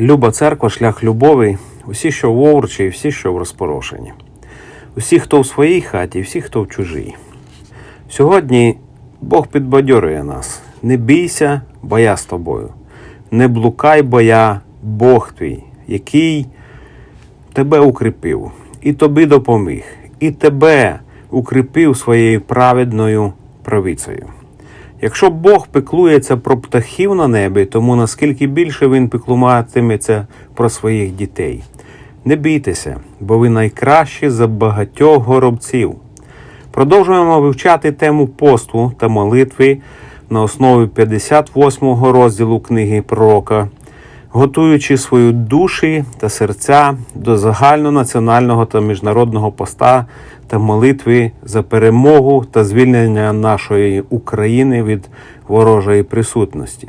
Люба церква, шлях любові, усі, що в і всі, що в розпорошенні. Усі, хто в своїй хаті, всі, хто в чужій. Сьогодні Бог підбадьорює нас. Не бійся, бо я з тобою. Не блукай, бо я Бог твій, який тебе укріпив, і тобі допоміг, і тебе укріпив своєю праведною правицею. Якщо Бог піклується про птахів на небі, тому наскільки більше він піклуватиметься про своїх дітей. Не бійтеся, бо ви найкращі за багатьох горобців. Продовжуємо вивчати тему посту та молитви на основі 58 го розділу книги Пророка, готуючи свої душі та серця до загальнонаціонального та міжнародного поста та молитви за перемогу та звільнення нашої України від ворожої присутності.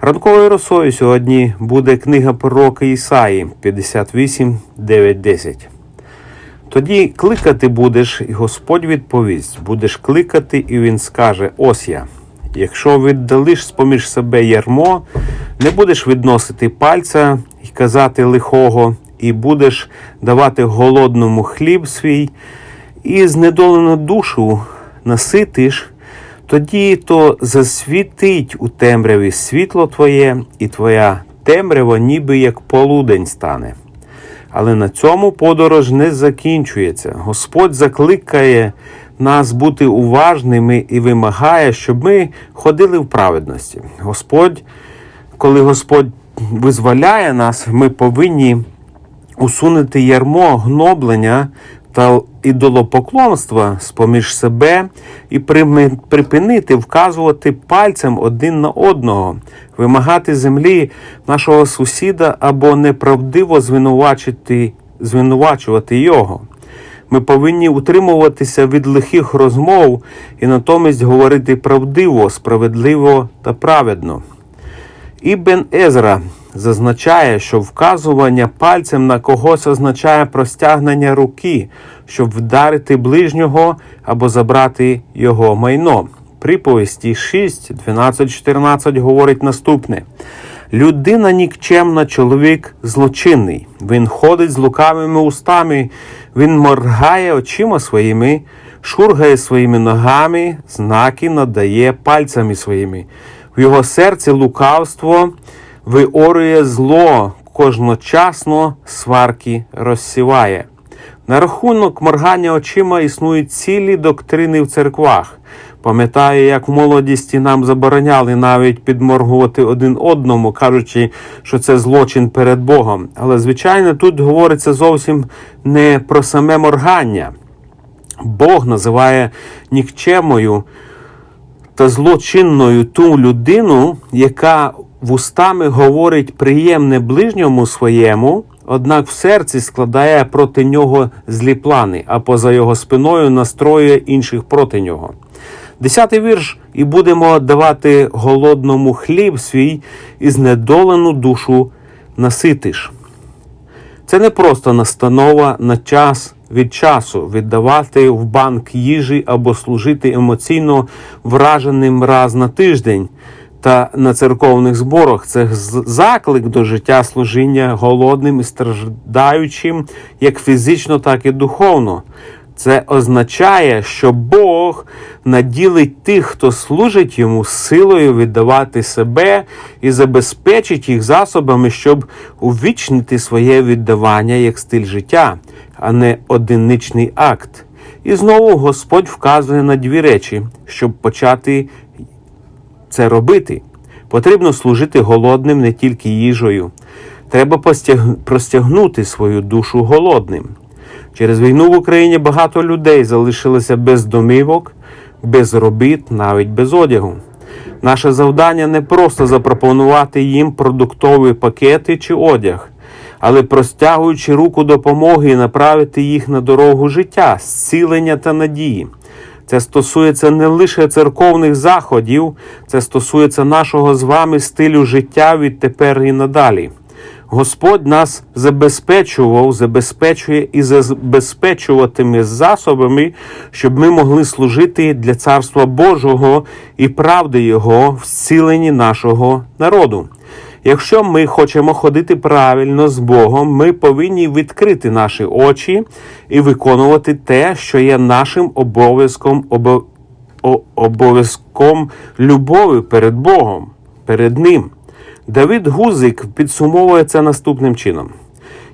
Ранковою росою сьогодні буде книга пророка Ісаї 58, 9, 10. Тоді кликати будеш, і Господь відповість: будеш кликати, і Він скаже: Ось я. Якщо віддалиш з-поміж себе ярмо, не будеш відносити пальця і казати лихого, і будеш давати голодному хліб свій, і знедолену душу наситиш, тоді то засвітить у темряві світло твоє, і твоя темрява ніби як полудень стане. Але на цьому подорож не закінчується. Господь закликає нас бути уважними і вимагає, щоб ми ходили в праведності. Господь, коли Господь визволяє нас, ми повинні усунути ярмо гноблення та ідолопоклонства з-поміж себе і припинити вказувати пальцем один на одного, вимагати землі нашого сусіда або неправдиво звинувачити, звинувачувати його. Ми повинні утримуватися від лихих розмов і натомість говорити правдиво, справедливо та праведно. Ібн Езра зазначає, що вказування пальцем на когось означає простягнення руки, щоб вдарити ближнього або забрати його майно. Приповісті 6, 12, 14 говорить наступне: людина нікчемна, чоловік злочинний. Він ходить з лукавими устами, він моргає очима своїми, шургає своїми ногами, знаки надає пальцями своїми. В його серці лукавство виорює зло, кожночасно сварки розсіває. На рахунок моргання очима існують цілі доктрини в церквах. Пам'ятаю, як в молодісті нам забороняли навіть підморгувати один одному, кажучи, що це злочин перед Богом. Але, звичайно, тут говориться зовсім не про саме моргання. Бог називає нікчемою та злочинною ту людину, яка вустами говорить приємне ближньому своєму, однак в серці складає проти нього злі плани, а поза його спиною настроює інших проти нього. Десятий вірш, і будемо давати голодному хліб свій, і знедолену душу наситиш. Це не просто настанова на час від часу віддавати в банк їжі або служити емоційно враженим раз на тиждень. Та на церковних зборах це заклик до життя служіння голодним і страждаючим як фізично, так і духовно. Це означає, що Бог наділить тих, хто служить йому силою віддавати себе і забезпечить їх засобами, щоб увічнити своє віддавання як стиль життя, а не одиничний акт. І знову Господь вказує на дві речі, щоб почати це робити. Потрібно служити голодним не тільки їжею. Треба простягнути свою душу голодним. Через війну в Україні багато людей залишилися без домівок, без робіт, навіть без одягу. Наше завдання не просто запропонувати їм продуктові пакети чи одяг, але простягуючи руку допомоги і направити їх на дорогу життя, зцілення та надії. Це стосується не лише церковних заходів, це стосується нашого з вами стилю життя відтепер і надалі. Господь нас забезпечував, забезпечує і забезпечуватиме засобами, щоб ми могли служити для Царства Божого і правди Його в зціленні нашого народу. Якщо ми хочемо ходити правильно з Богом, ми повинні відкрити наші очі і виконувати те, що є нашим обов'язком, обо- обов'язком любові перед Богом, перед Ним. Давид Гузик підсумовує це наступним чином: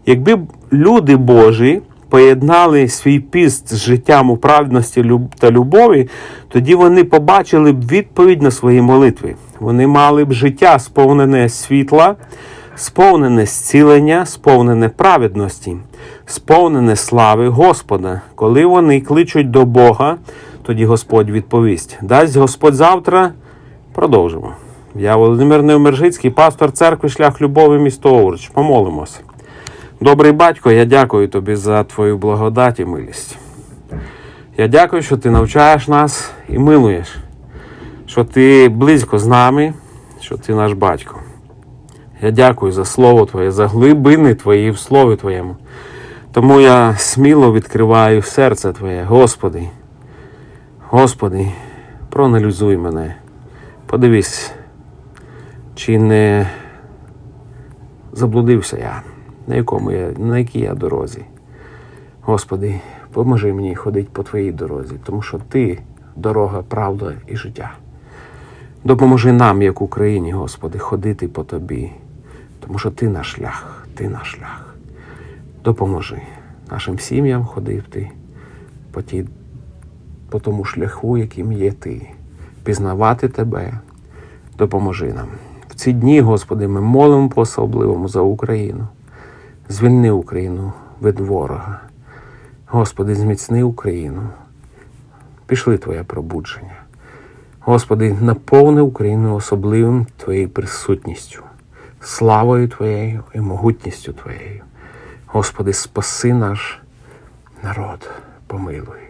якби люди Божі поєднали свій піст з життям у праведності та любові, тоді вони побачили б відповідь на свої молитви. Вони мали б життя, сповнене світла, сповнене зцілення, сповнене праведності, сповнене слави Господа. Коли вони кличуть до Бога, тоді Господь відповість. Дасть Господь завтра. Продовжимо. Я Володимир Невмержицький, пастор церкви Шлях Любові, місто Овруч. Помолимося. Добрий батько, я дякую тобі за твою благодать і милість. Я дякую, що ти навчаєш нас і милуєш, що ти близько з нами, що ти наш батько. Я дякую за слово Твоє, за глибини Твої в Слові Твоєму. Тому я сміло відкриваю серце Твоє, Господи. Господи, проаналізуй мене. Подивись, чи не заблудився я, на якому я, на якій я дорозі. Господи, поможи мені ходити по Твоїй дорозі, тому що Ти дорога, правда і життя. Допоможи нам, як Україні, Господи, ходити по Тобі, тому що Ти наш шлях, Ти наш шлях. Допоможи нашим сім'ям ходити по, ті, по тому шляху, яким є Ти, пізнавати Тебе. Допоможи нам. Ці дні, Господи, ми молимо по особливому за Україну. Звільни Україну від ворога. Господи, зміцни Україну. Пішли Твоє пробудження. Господи, наповни Україну особливим Твоєю присутністю, славою Твоєю і могутністю Твоєю. Господи, спаси наш народ, помилуй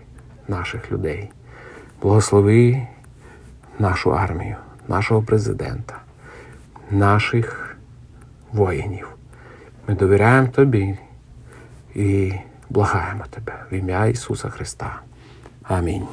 наших людей. Благослови нашу армію, нашого президента, наших воїнів. Ми довіряємо Тобі і благаємо Тебе в ім'я Ісуса Христа. Амінь.